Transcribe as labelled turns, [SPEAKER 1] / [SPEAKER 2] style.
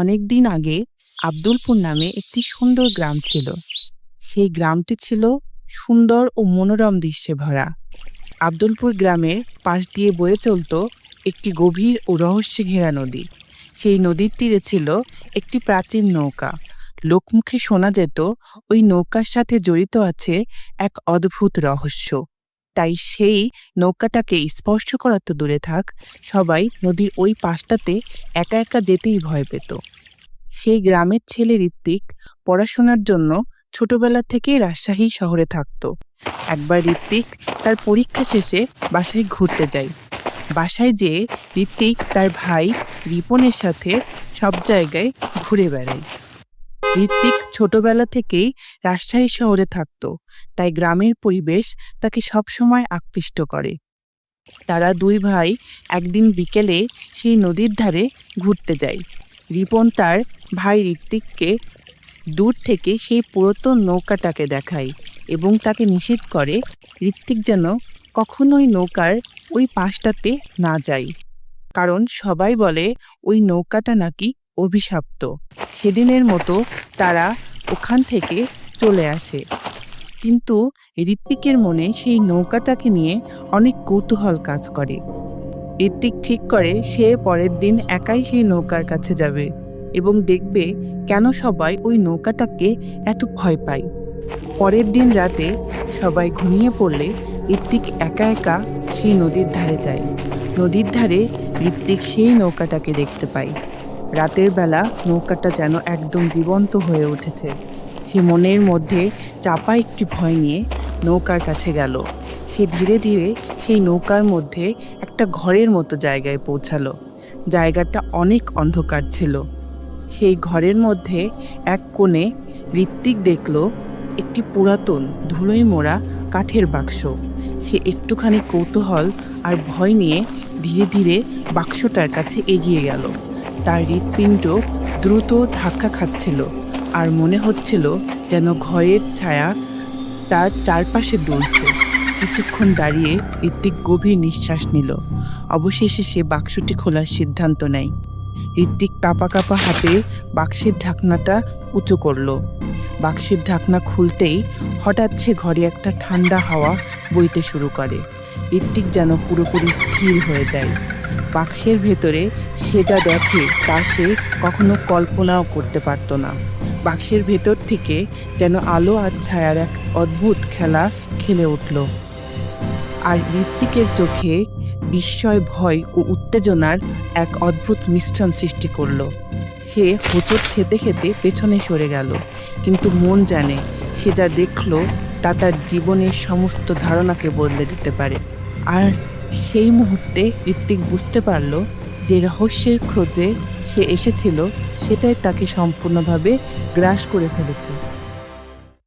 [SPEAKER 1] অনেক দিন আগে আব্দুলপুর নামে একটি সুন্দর গ্রাম ছিল। সেই গ্রামটি ছিল সুন্দর ও মনোরম দৃশ্যে ভরা। আব্দুলপুর গ্রামের পাশ দিয়ে বয়ে চলত একটি গভীর ও রহস্যে ঘেরা নদী। সেই নদীর তীরে ছিল একটি প্রাচীন নৌকা। লোকমুখে শোনা যেত, ওই নৌকার সাথে জড়িত আছে এক অদ্ভুত রহস্য। তাই সেই নৌকাটাকে স্পর্শ করা তো দূরে থাক, সবাই নদীর ওই পাশটাতে একা একা যেতেই ভয় পেত। সেই গ্রামের ছেলে ঋত্বিক পড়াশোনার জন্য ছোটবেলা থেকেই রাজশাহী শহরে থাকত। একবার ঋত্বিক তার পরীক্ষা শেষে বাসায় ঘুরতে যায়। বাসায় যেয়ে ঋত্বিক তার ভাই রিপনের সাথে সব জায়গায় ঘুরে বেড়ায়। ঋত্বিক ছোটবেলা থেকেই রাজশাহী শহরে থাকত, তাই গ্রামের পরিবেশ তাকে সবসময় আকৃষ্ট করে। তারা দুই ভাই একদিন বিকেলে সেই নদীর ধারে ঘুরতে যায়। রিপন তার ভাই ঋত্বিককে দূর থেকে সেই পুরাতন নৌকাটাকে দেখায় এবং তাকে নিষেধ করে ঋত্বিক যেন কখনোই নৌকার ওই পাশটাতে না যায়। কারণ সবাই বলে ওই নৌকাটা নাকি অভিশপ্ত। সেদিনের মতো তারা ওখান থেকে চলে আসে। কিন্তু ঋত্বিকের মনে সেই নৌকাটাকে নিয়ে অনেক কৌতূহল কাজ করে। ঋত্বিক ঠিক করে সে পরের দিন একাই সেই নৌকার কাছে যাবে এবং দেখবে কেন সবাই ওই নৌকাটাকে এত ভয় পায়। পরের দিন রাতে সবাই ঘুমিয়ে পড়লে ঋত্বিক একা একা সেই নদীর ধারে যায়। নদীর ধারে ঋত্বিক সেই নৌকাটাকে দেখতে পায়। রাতের বেলা নৌকাটা যেন একদম জীবন্ত হয়ে উঠেছে। সে মনের মধ্যে চাপা একটি ভয় নিয়ে নৌকার কাছে গেল। সে ধীরে ধীরে সেই নৌকার মধ্যে একটা ঘরের মতো জায়গায় পৌঁছালো। জায়গাটা অনেক অন্ধকার ছিল। সেই ঘরের মধ্যে এক কোণে ঋত্বিক দেখল একটি পুরাতন ধুলোয় মোড়া কাঠের বাক্স। সে একটুখানি কৌতূহল আর ভয় নিয়ে ধীরে ধীরে বাক্সটার কাছে এগিয়ে গেল। তার হৃৎপিণ্ড দ্রুত ধাক্কা খাচ্ছিল আর মনে হচ্ছিল যেন ঘরের ছায়া তার চারপাশে দুলছে। কিছুক্ষণ দাঁড়িয়ে ঋত্বিক গভীর নিঃশ্বাস নিল। অবশেষে সে বাক্সটি খোলার সিদ্ধান্ত নেয়। ঋত্বিক কাপা কাপা হাতে বাক্সের ঢাকনাটা উঁচু করল। বাক্সের ঢাকনা খুলতেই হঠাৎ সে ঘরে একটা ঠান্ডা হাওয়া বইতে শুরু করে। ঋত্বিক যেন পুরোপুরি স্থির হয়ে যায়। বাক্সের ভেতরে সে যা দেখে তা সে কখনো কল্পনাও করতে পারত না। বাক্সের ভেতর থেকে যেন আলো আর ছায়ার এক অদ্ভুত খেলা খেলে উঠল। আর ঋত্বিকের চোখে বিস্ময়, ভয় ও উত্তেজনার এক অদ্ভুত মিশ্রণ সৃষ্টি করল। সে হোঁচট খেতে খেতে পেছনে সরে গেল, কিন্তু মন জানে সে যা দেখল তা তার জীবনের সমস্ত ধারণাকে বদলে দিতে পারে। আর সেই মুহূর্তে ঋত্বিক বুঝতে পারল যে রহস্যের খোঁজে সে এসেছিল, সেটাই তাকে সম্পূর্ণভাবে গ্রাস করে ফেলেছে।